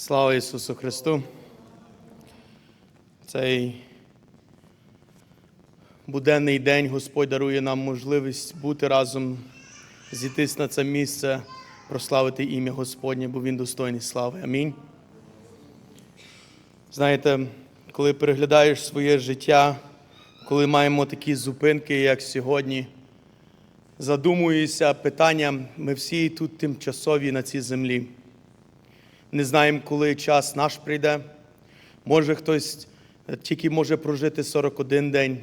Слава Ісусу Христу! Цей буденний день Господь дарує нам можливість бути разом, зійтись на це місце, прославити ім'я Господнє, бо Він достойний слави. Амінь. Знаєте, коли переглядаєш своє життя, коли маємо такі зупинки, як сьогодні, задумуюся питанням, ми всі тут тимчасові на цій землі. Не знаємо, коли час наш прийде. Може, хтось тільки може прожити 41 день,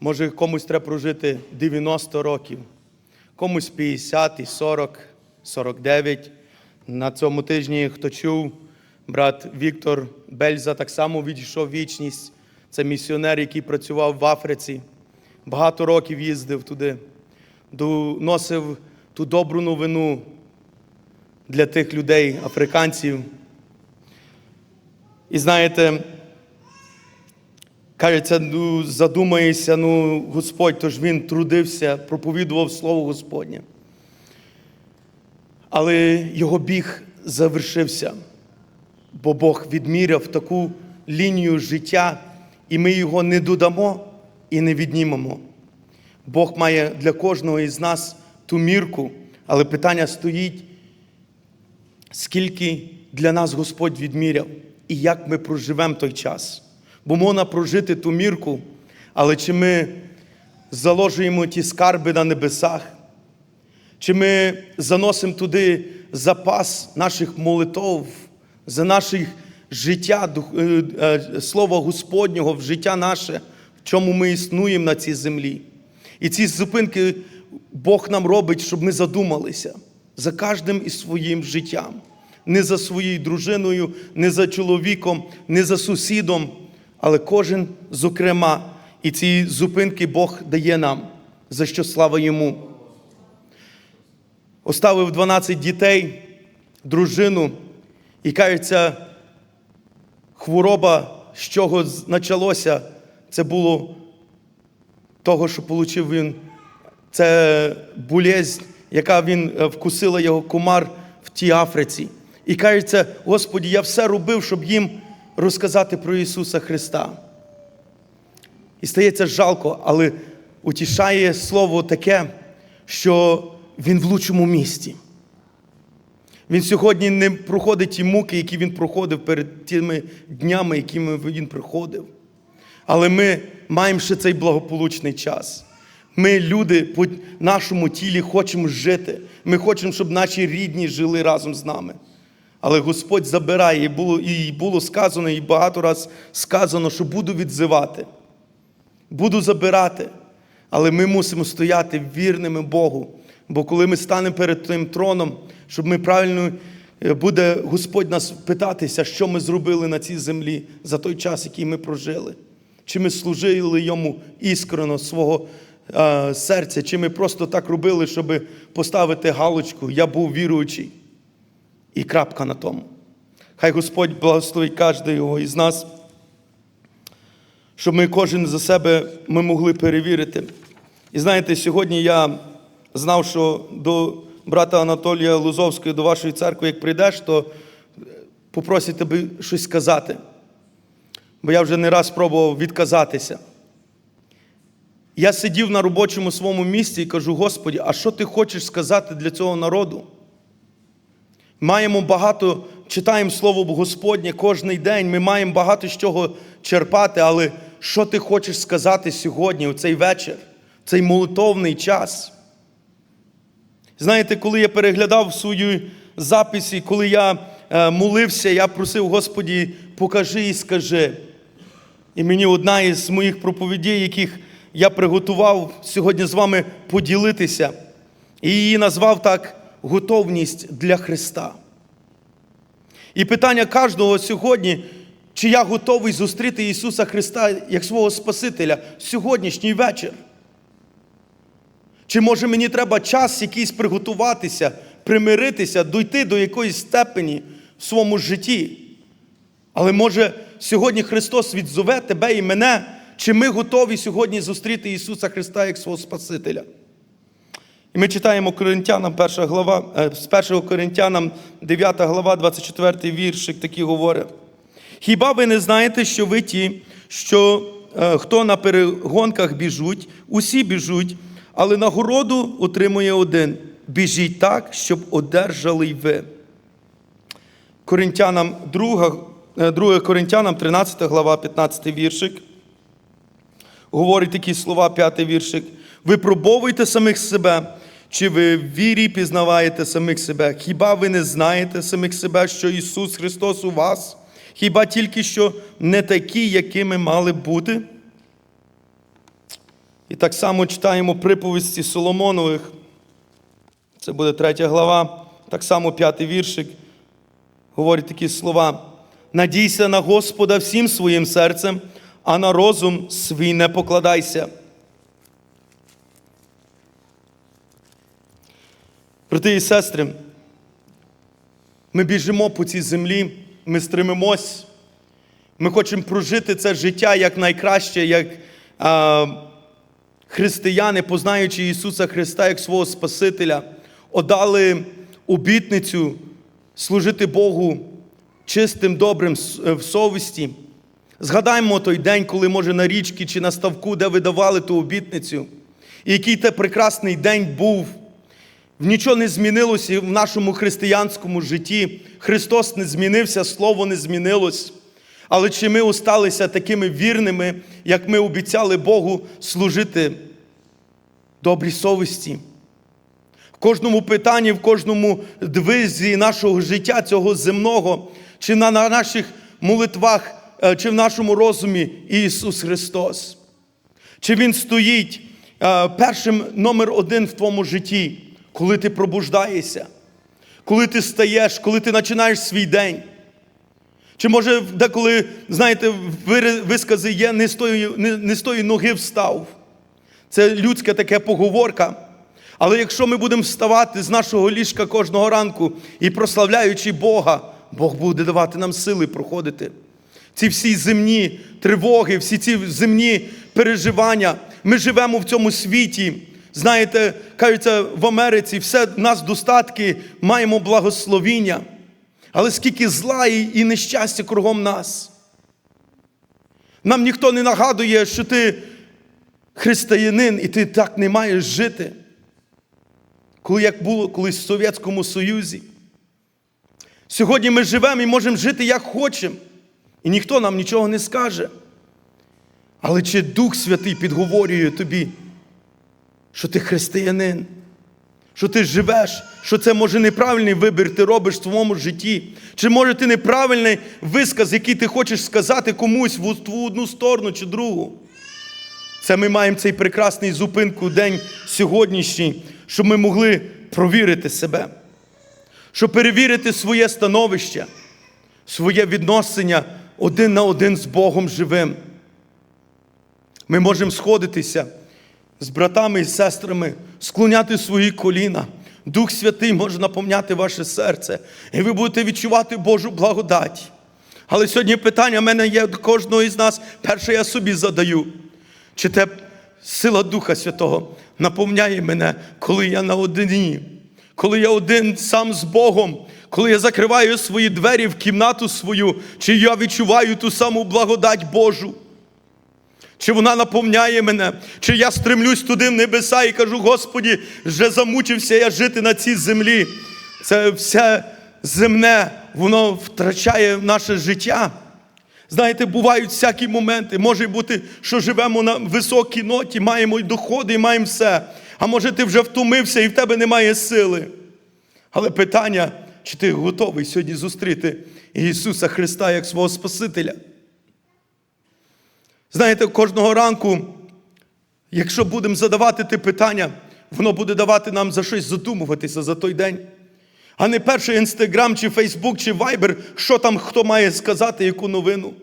може комусь треба прожити 90 років, комусь 50, і 40, 49. На цьому тижні, хто чув, брат Віктор Бельза так само відійшов вічність. Це місіонер, який працював в Африці, багато років їздив туди, доносив ту добру новину для тих людей, африканців. І знаєте, кажеться, ну, задумаєшся, ну, Господь, тож він трудився, проповідував Слово Господнє. Але його біг завершився, бо Бог відміряв таку лінію життя, і ми його не додамо і не віднімемо. Бог має для кожного із нас ту мірку, але питання стоїть, скільки для нас Господь відміряв і як ми проживемо той час. Бо можна прожити ту мірку, але чи ми заложуємо ті скарби на небесах, чи ми заносимо туди запас наших молитов за наше життя, е, е, Слова Господнього в життя наше, в чому ми існуємо на цій землі. І ці зупинки Бог нам робить, щоб ми задумалися за кожним із своїм життям. Не за своєю дружиною, не за чоловіком, не за сусідом, але кожен зокрема. І ці зупинки Бог дає нам, за що слава йому. Оставив 12 дітей, дружину, і кажеться, хвороба, з чого почалося, це було того, що отримав він, це болезнь, яка він е, вкусила його комар в тій Африці. І кажеться, Господі, я все робив, щоб їм розказати про Ісуса Христа. І стається жалко, але утішає слово таке, що Він в лучшому місті. Він сьогодні не проходить ті муки, які він проходив перед тими днями, якими він приходив. Але ми маємо ще цей благополучний час. Ми, люди, по нашому тілі хочемо жити. Ми хочемо, щоб наші рідні жили разом з нами. Але Господь забирає, і було, і було сказано, і багато раз сказано, що буду відзивати, буду забирати. Але ми мусимо стояти вірними Богу. Бо коли ми станемо перед тим троном, щоб ми правильно е, буде Господь нас питатися, що ми зробили на цій землі за той час, який ми прожили. Чи ми служили йому іскрено свого серця, чи ми просто так робили, щоб поставити галочку, я був віруючий. І крапка на тому. Хай Господь благословить кожного із нас, щоб ми кожен за себе ми могли перевірити. І знаєте, сьогодні я знав, що до брата Анатолія Лузовського, до вашої церкви, як прийдеш, то попросять тебе щось сказати. Бо я вже не раз спробував відказатися. Я сидів на робочому своєму місці і кажу: Господі, а що ти хочеш сказати для цього народу? Маємо багато, читаємо Слово Господнє кожен день, ми маємо багато з чого черпати, але що ти хочеш сказати сьогодні, у цей вечір, в цей молитовний час? Знаєте, коли я переглядав свої записи, коли я е, молився, я просив Господі, покажи і скажи. І мені одна із моїх проповідей, яких я приготував сьогодні з вами поділитися, і її назвав так готовність для Христа. І питання кожного сьогодні, чи я готовий зустріти Ісуса Христа як свого Спасителя сьогоднішній вечір? Чи може мені треба час якийсь приготуватися, примиритися, дойти до якоїсь степені в своєму житті? Але може сьогодні Христос відзове тебе і мене, чи ми готові сьогодні зустріти Ісуса Христа як свого Спасителя? І ми читаємо Коринтянам, перша глава, е, з 1 Коринтянам, 9 глава, 24 віршик, такий говорить. Хіба ви не знаєте, що ви ті, що е, хто на перегонках біжуть, усі біжуть, але нагороду отримує один. Біжіть так, щоб одержали й ви. Коринтянам 2, 2 Коринтянам, 13 глава, 15 віршик. Говорить такі слова, 5 віршик. Випробовуйте самих себе, чи ви в вірі пізнаваєте самих себе? Хіба ви не знаєте самих себе, що Ісус Христос у вас? Хіба тільки що не такі, якими мали бути? І так само читаємо приповісті Соломонових. Це буде третя глава, так само п'ятий віршик. Говорить такі слова: надійся на Господа всім своїм серцем, а на розум свій не покладайся. Брати і сестри, ми біжимо по цій землі, ми стремимось, ми хочемо прожити це життя як найкраще, як а, християни, познаючи Ісуса Христа як свого Спасителя, отдали обітницю служити Богу чистим, добрим в совісті. Згадаймо той день, коли, може, на річці чи на ставку, де ви давали ту обітницю, і який те прекрасний день був. Нічого не змінилося в нашому християнському житті. Христос не змінився, Слово не змінилось. Але чи ми осталися такими вірними, як ми обіцяли Богу служити добрій совісті? В кожному питанні, в кожному двизі нашого життя, цього земного, чи на наших молитвах, чи в нашому розумі Ісус Христос. Чи Він стоїть е, першим номер один в твоєму житті, коли ти пробуждаєшся, коли ти стаєш, коли ти починаєш свій день? Чи може деколи, знаєте, вискази є не з тої, не, не з тої ноги встав? Це людська така поговорка. Але якщо ми будемо вставати з нашого ліжка кожного ранку і прославляючи Бога, Бог буде давати нам сили проходити. Ці всі земні тривоги, всі ці земні переживання. Ми живемо в цьому світі. Знаєте, кажеться, в Америці все в нас достатки, маємо благословіння. Але скільки зла і нещастя кругом нас. Нам ніхто не нагадує, що ти християнин і ти так не маєш жити. Коли як було колись в Совєтському Союзі. Сьогодні ми живемо і можемо жити як хочемо. І ніхто нам нічого не скаже. Але чи Дух Святий підговорює тобі, що ти християнин, що ти живеш, що це може неправильний вибір ти робиш в своєму житті? Чи може ти неправильний висказ, який ти хочеш сказати комусь в одну сторону чи другу? Це ми маємо цей прекрасний зупинку день сьогоднішній, щоб ми могли провірити себе, щоб перевірити своє становище, своє відношення один на один з Богом живим. Ми можемо сходитися з братами і сестрами, склоняти свої коліна. Дух Святий може наповняти ваше серце, і ви будете відчувати Божу благодать. Але сьогодні питання в мене є до кожного із нас. Перше я собі задаю. Чи те сила Духа Святого наповняє мене, коли я наодині, коли я один сам з Богом, коли я закриваю свої двері в кімнату свою, чи я відчуваю ту саму благодать Божу? Чи вона наповняє мене, чи я стремлюсь туди в небеса і кажу, Господі, вже замучився я жити на цій землі. Це все земне, воно втрачає наше життя. Знаєте, бувають всякі моменти. Може бути, що живемо на високій ноті, маємо й доходи, і маємо все. А може, ти вже втомився і в тебе немає сили. Але питання, чи ти готовий сьогодні зустріти Ісуса Христа як свого Спасителя? Знаєте, кожного ранку, якщо будемо задавати ті питання, воно буде давати нам за щось задумуватися за той день. А не перший інстаграм, чи Фейсбук, чи Вайбер, що там хто має сказати, яку новину.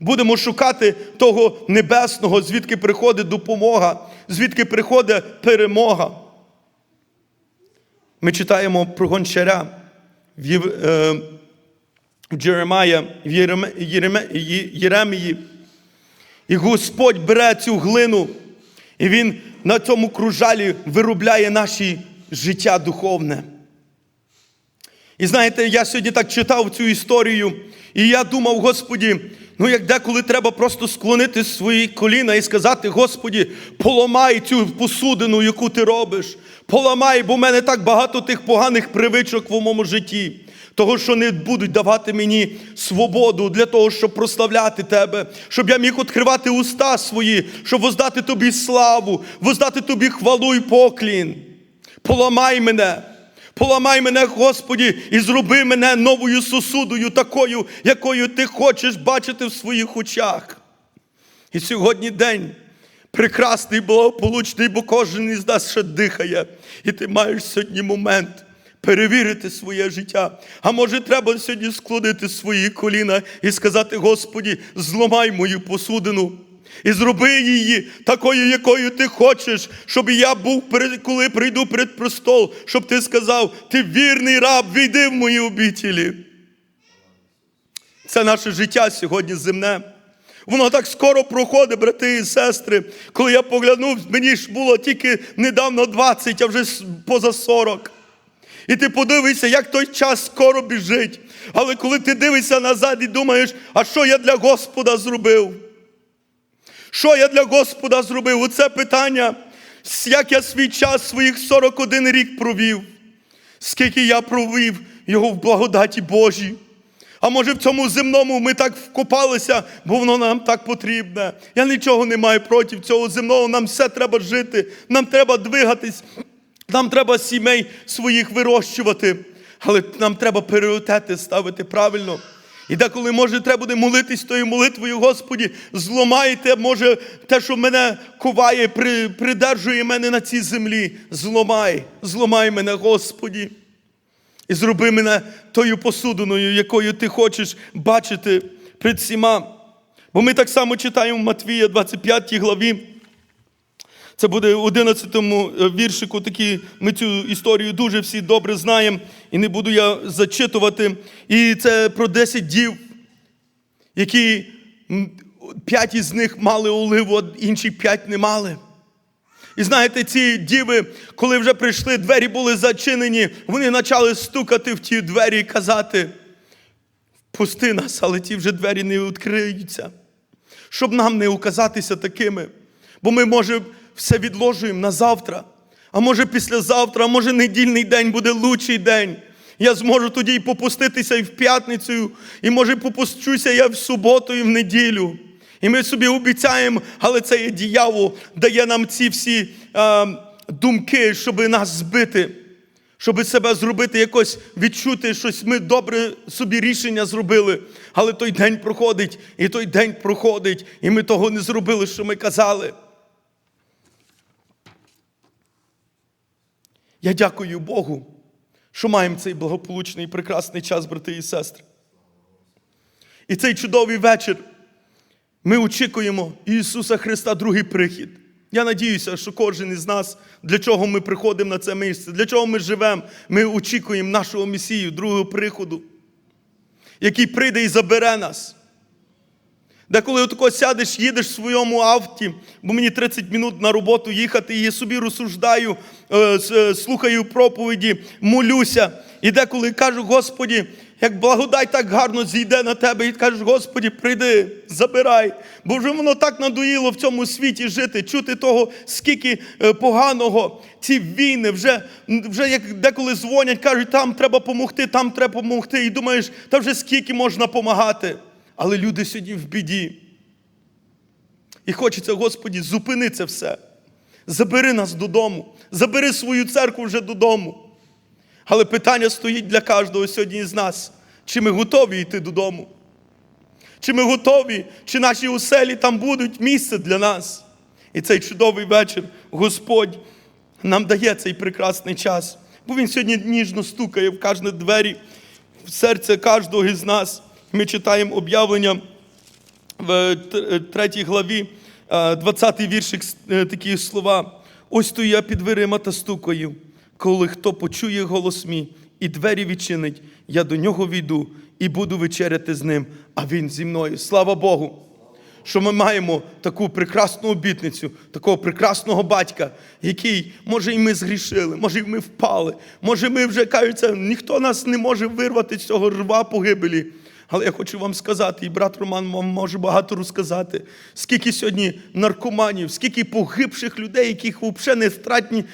Будемо шукати того небесного, звідки приходить допомога, звідки приходить перемога. Ми читаємо про гончаря в е, в Єремії. І Господь бере цю глину, і Він на цьому кружалі виробляє наші життя духовне. І знаєте, я сьогодні так читав цю історію, і я думав, Господі, ну як деколи треба просто склонити свої коліна і сказати, Господі, поламай цю посудину, яку ти робиш. Поламай, бо в мене так багато тих поганих привичок в моєму житті. Того, що не будуть давати мені свободу для того, щоб прославляти тебе, щоб я міг відкривати уста свої, щоб воздати тобі славу, воздати тобі хвалу і поклін. Поламай мене. Поламай мене, Господі, і зроби мене новою сосудою, такою, якою ти хочеш бачити в своїх очах. І сьогодні день прекрасний, благополучний, бо кожен із нас ще дихає. І ти маєш сьогодні момент перевірити своє життя. А може, треба сьогодні склонити свої коліна і сказати: Господі, зламай мою посудину. І зроби її такою, якою ти хочеш, щоб я був, коли прийду перед престол, щоб ти сказав, ти вірний раб, війди в мої обітілі. Це наше життя сьогодні земне. Воно так скоро проходить, брати і сестри. Коли я поглянув, мені ж було тільки недавно 20, а вже поза 40. І ти подивишся, як той час скоро біжить. Але коли ти дивишся назад і думаєш, а що я для Господа зробив? Що я для Господа зробив? Оце питання, як я свій час, своїх 41 рік провів, скільки я провів його в благодаті Божій. А може в цьому земному ми так вкопалися, бо воно нам так потрібне. Я нічого не маю проти цього земного, нам все треба жити, нам треба двигатись, нам треба сімей своїх вирощувати, але нам треба пріоритети ставити правильно. І деколи, може, треба буде молитись тою молитвою, Господі, зломайте, може, те, що мене коває, при, придержує мене на цій землі. Зломай, зломай мене, Господі. І зроби мене тою посудиною, якою ти хочеш бачити пред всіма. Бо ми так само читаємо в Матвія 25 главі. Це буде в 11 віршику. Такі, ми цю історію дуже всі добре знаємо, і не буду я зачитувати. І це про 10 дів, які п'ять із них мали оливу, а інші п'ять не мали. І знаєте, ці діви, коли вже прийшли, двері були зачинені, вони почали стукати в ті двері і казати: пусти нас, але ті вже двері не відкриються. Щоб нам не указатися такими. Бо ми, може, все відложуємо на завтра, а може післязавтра, а може недільний день буде лучший день. Я зможу тоді і попуститися і в п'ятницю, і може попущуся я в суботу і в неділю. І ми собі обіцяємо, але це є діявол, дає нам ці всі е, думки, щоб нас збити, щоб себе зробити, якось відчути щось. Ми добре собі рішення зробили. Але той день проходить, і той день проходить, і ми того не зробили, що ми казали. Я дякую Богу, що маємо цей благополучний і прекрасний час, брати і сестри. І цей чудовий вечір ми очікуємо Ісуса Христа, другий прихід. Я надіюся, що кожен із нас, для чого ми приходимо на це місце, для чого ми живемо, ми очікуємо нашого Месію, другого приходу, який прийде і забере нас. Де коли отако сядеш, їдеш в своєму авті, бо мені 30 минут на роботу їхати, і я собі розсуждаю, е, е, слухаю проповіді, молюся. І деколи кажу, Господі, як благодать так гарно зійде на тебе, і кажеш, Господі, прийди, забирай. Бо вже воно так надоїло в цьому світі жити, чути того, скільки е, поганого, ці війни, вже, вже як деколи дзвонять, кажуть, там треба допомогти, там треба допомогти. І думаєш, та вже скільки можна допомагати. Але люди сьогодні в біді. І хочеться, Господі, зупини це все. Забери нас додому, забери свою церкву вже додому. Але питання стоїть для кожного сьогодні з нас. Чи ми готові йти додому? Чи ми готові, чи наші оселі там будуть місце для нас? І цей чудовий вечір Господь нам дає цей прекрасний час. Бо Він сьогодні ніжно стукає в кожні двері, в серце кожного із нас. Ми читаємо об'явлення в е, т- е, третій главі, е, 20-й віршик, е, такі слова. Ось стою я під дверима та стукаю. Коли хто почує голос мій і двері відчинить, я до нього війду і буду вечеряти з ним, а він зі мною. Слава Богу! що ми маємо таку прекрасну обітницю, такого прекрасного батька, який, може, і ми згрішили, може, і ми впали, може, ми вже кажеться, ніхто нас не може вирвати з цього рва погибелі. Але я хочу вам сказати, і брат Роман вам може багато розказати, скільки сьогодні наркоманів, скільки погибших людей, яких взагалі не стратні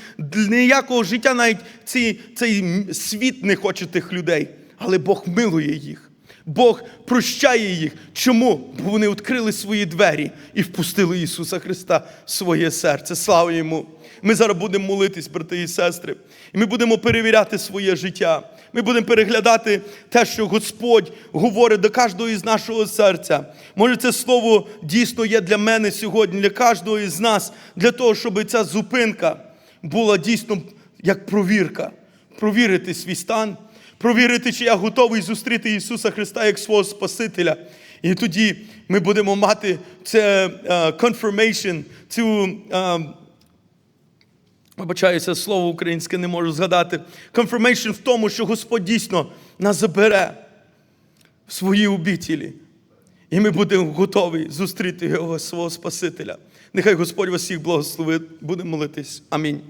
ніякого життя, навіть цей, цей світ не хоче тих людей. Але Бог милує їх. Бог прощає їх. Чому? Бо вони відкрили свої двері і впустили Ісуса Христа в своє серце. Слава йому! Ми зараз будемо молитись, брати і сестри, і ми будемо перевіряти своє життя. Ми будемо переглядати те, що Господь говорить до кожного із нашого серця. Може, це слово дійсно є для мене сьогодні, для кожного із нас, для того, щоб ця зупинка була дійсно як провірка. Провірити свій стан, провірити, чи я готовий зустріти Ісуса Христа як свого Спасителя. І тоді ми будемо мати це е, confirmation, цю. Вибачаюся, слово українське не можу згадати. Confirmation в тому, що Господь дійсно нас забере в свої обітілі. І ми будемо готові зустріти Його свого Спасителя. Нехай Господь вас всіх благословить. Будемо молитись. Амінь.